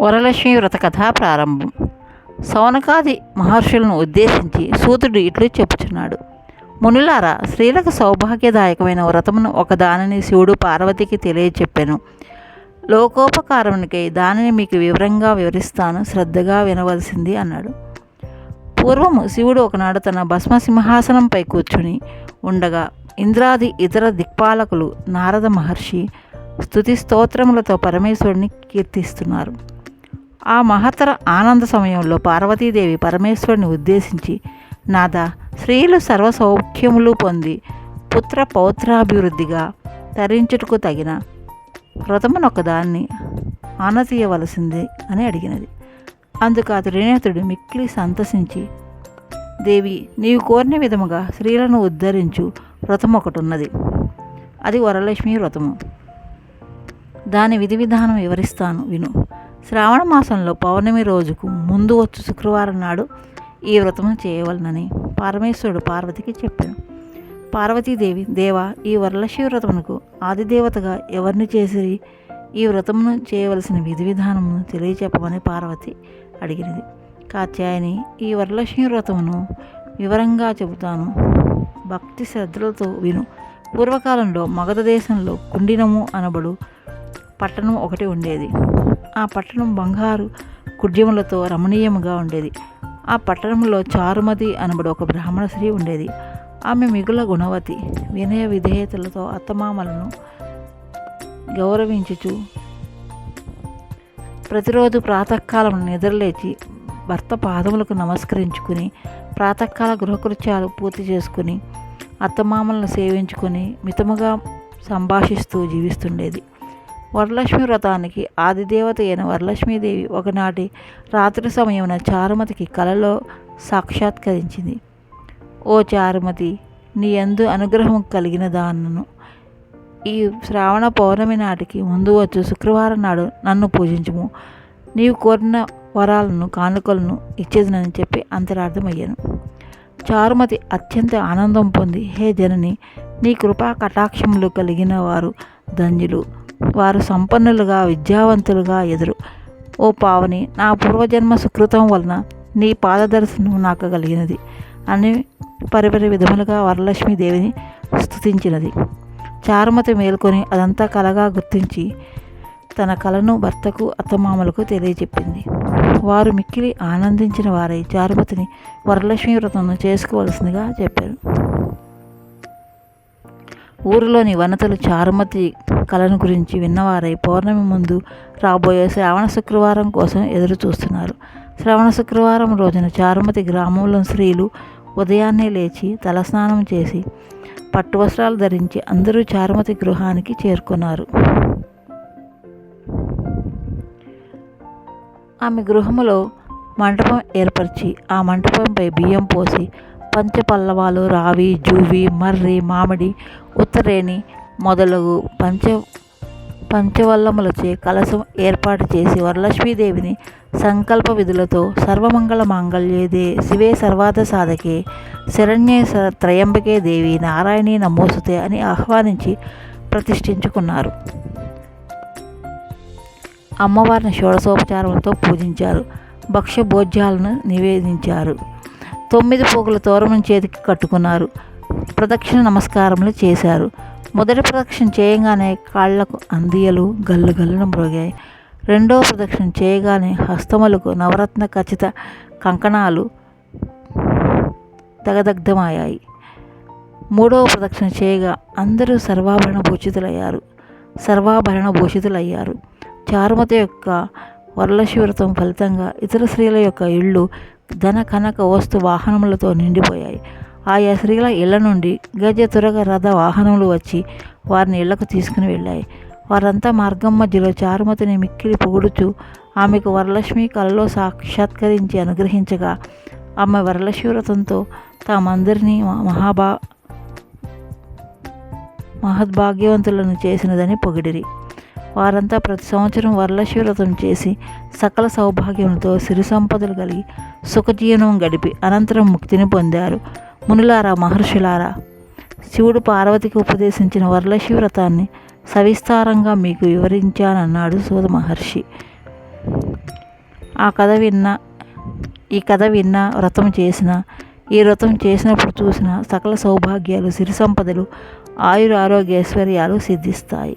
వరలక్ష్మి వ్రత కథ ప్రారంభం. సౌనకాది మహర్షులను ఉద్దేశించి సూతుడు ఇట్లు చెప్పుచున్నాడు. మునులారా స్త్రీలకు సౌభాగ్యదాయకమైన వ్రతమును ఒక దానిని శివుడు పార్వతికి తెలియచెప్పాను. లోకోపకారమునికై దానిని మీకు వివరంగా వివరిస్తాను శ్రద్ధగా వినవలసింది అన్నాడు. పూర్వము శివుడు ఒకనాడు తన భస్మ సింహాసనంపై కూర్చుని ఉండగా ఇంద్రాది ఇతర దిక్పాలకులు నారద మహర్షి స్తుతి స్తోత్రములతో పరమేశ్వరుని కీర్తిస్తున్నారు. ఆ మహత్తర ఆనంద సమయంలో పార్వతీదేవి పరమేశ్వరుని ఉద్దేశించి నాదా స్త్రీలు సర్వసౌఖ్యములు పొంది పుత్ర పౌత్రాభివృద్ధిగా తరించుటకు తగిన వ్రతమునొకదాన్ని ఆనతీయవలసింది అని అడిగినది. అందుకు ఆ త్రినేతుడు మిక్కిలి సంతసించి దేవి నీవు కోరిన విధముగా స్త్రీలను ఉద్ధరించు వ్రతం ఒకటి ఉన్నది అది వరలక్ష్మి వ్రతము. దాని విధి విధానం వివరిస్తాను విను. శ్రావణ మాసంలో పౌర్ణమి రోజుకు ముందు వచ్చు శుక్రవారం నాడు ఈ వ్రతము చేయవలనని పరమేశ్వరుడు పార్వతికి చెప్పాడు. పార్వతీదేవి దేవ ఈ వరలక్ష్మి వ్రతమునకు ఆదిదేవతగా ఎవరిని చేసి ఈ వ్రతమును చేయవలసిన విధి విధానమును తెలియచెప్పమని పార్వతి అడిగినది. కాత్యాయని ఈ వరలక్ష్మి వ్రతమును వివరంగా చెబుతాను. భక్తి శ్రద్ధలతో విను. పూర్వకాలంలో మగధ దేశంలో కుండినము అనబడు పట్టణం ఒకటి ఉండేది. ఆ పట్టణం బంగారు కుడ్యములతో రమణీయముగా ఉండేది. ఆ పట్టణంలో చారుమతి అనబడి ఒక బ్రాహ్మణ స్త్రీ ఉండేది. ఆమె మిగుల గుణవతి వినయ విధేయతలతో అత్తమామలను గౌరవించుచు ప్రతిరోజు ప్రాతకాలం నిద్రలేచి భర్త పాదములకు నమస్కరించుకుని ప్రాతకాల గృహకృత్యాలు పూర్తి చేసుకుని అత్తమామలను సేవించుకొని మితముగా సంభాషిస్తూ జీవిస్తుండేది. వరలక్ష్మి వ్రతానికి ఆదిదేవత అయిన వరలక్ష్మీదేవి ఒకనాటి రాత్రి సమయమున చారుమతికి కలలో సాక్షాత్కరించింది. ఓ చారుమతి నీ ఎందు అనుగ్రహం కలిగిన దానను ఈ శ్రావణ పౌర్ణమి నాటికి ముందు వచ్చు శుక్రవారం నాడు నన్ను పూజించుము. నీవు కోరిన వరాలను కానుకలను ఇచ్చేదనని చెప్పి అంతరార్థమయ్యాను. చారుమతి అత్యంత ఆనందం పొంది హే జనని నీ కృపా కటాక్షములు కలిగిన వారు ధన్యులు. వారు సంపన్నులుగా విద్యావంతులుగా ఎదురు. ఓ పావని నా పూర్వజన్మ సుకృతం వలన నీ పాదదర్శనం నాకు కలిగినది. అని పరిపరి విధములుగా వరలక్ష్మీదేవిని స్థుతించినది చారుమతి మేల్కొని అదంతా కలగా గుర్తించి తన కలను భర్తకు అత్తమామలకు తెలియజెప్పింది వారు మిక్కిలి ఆనందించిన వారై చారుమతిని వరలక్ష్మి వ్రతం చేసుకోవలసిందిగా చెప్పారు. ఊరిలోని వనతలు చారుమతి కళను గురించి విన్నవారై పౌర్ణమి ముందు రాబోయే శ్రావణ శుక్రవారం కోసం ఎదురు చూస్తున్నారు. శ్రావణ శుక్రవారం రోజున చారుమతి గ్రామంలోని స్త్రీలు ఉదయాన్నే లేచి తలస్నానం చేసి పట్టు వస్త్రాలు ధరించి అందరూ చారుమతి గృహానికి చేరుకున్నారు. ఆమె గృహములో మంటపం ఏర్పరిచి ఆ మంటపంపై బియ్యం పోసి పంచపల్లవాలు రావి జూవి మర్రి మామిడి ఉత్తరేణి మొదలగు పంచ పంచవల్లములచే కలశం ఏర్పాటు చేసి వరలక్ష్మీదేవిని సంకల్ప విధులతో సర్వమంగళ మాంగళ్యేదే శివే సర్వార్థ సాధకే శరణ్యే త్రయంబకే దేవి నారాయణి నమోసుతే అని ఆహ్వానించి ప్రతిష్ఠించుకున్నారు. అమ్మవారిని షోడశోపచారంతో పూజించారు. భక్ష్య భోజ్యాలను నివేదించారు. తొమ్మిది పోగుల తోరణం చేతికి కట్టుకున్నారు. ప్రదక్షిణ నమస్కారములు చేశారు. మొదటి ప్రదక్షిణ చేయగానే కాళ్ళకు అందియలు గల్లు గల్లున మ్రోగాయి రెండవ ప్రదక్షిణ చేయగానే హస్తములకు నవరత్న ఖచ్చిత కంకణాలు దగదగ్ధమయ్యాయి. మూడవ ప్రదక్షిణ చేయగా అందరూ సర్వాభరణ భూషితులయ్యారు. సర్వాభరణ భూషితులయ్యారు. చారుమతి యొక్క వరలశివ్రతం ఫలితంగా ఇతర స్త్రీల యొక్క ఇళ్ళు ధన కనక వస్తు వాహనములతో నిండిపోయాయి. ఆయా స్త్రీల ఇళ్ళ నుండి గజ తురగ రథ వాహనములు వచ్చి వారిని ఇళ్ళకు తీసుకుని వెళ్ళాయి. వారంతా మార్గం మధ్యలో చారుమతిని మిక్కిలి పొగుడుచు ఆమెకు వరలక్ష్మి కలలో సాక్షాత్కరించి అనుగ్రహించగా ఆమె వరలక్ష్మి వ్రతంతో తామందరినీ మహాభా మహద్భాగ్యవంతులను చేసినదని పొగిడిరి. వారంతా ప్రతి సంవత్సరం వరలక్ష్మి వ్రతం చేసి సకల సౌభాగ్యములతో సిరి సంపదలు కలిగి సుఖజీవనం గడిపి అనంతరం ముక్తిని పొందారు. మునులారా మహర్షులారా శివుడు పార్వతికి ఉపదేశించిన వరలక్ష్మి వ్రతాన్ని సవిస్తారంగా మీకు వివరించానన్నాడు సూద మహర్షి. ఆ కథ విన్న ఈ కథ విన్న వ్రతం చేసిన ఈ వ్రతం చేసినప్పుడు చూసిన సకల సౌభాగ్యాలు సిరి సంపదలు ఆయుర ఆరోగ్య ఐశ్వర్యాలు సిద్ధిస్తాయి.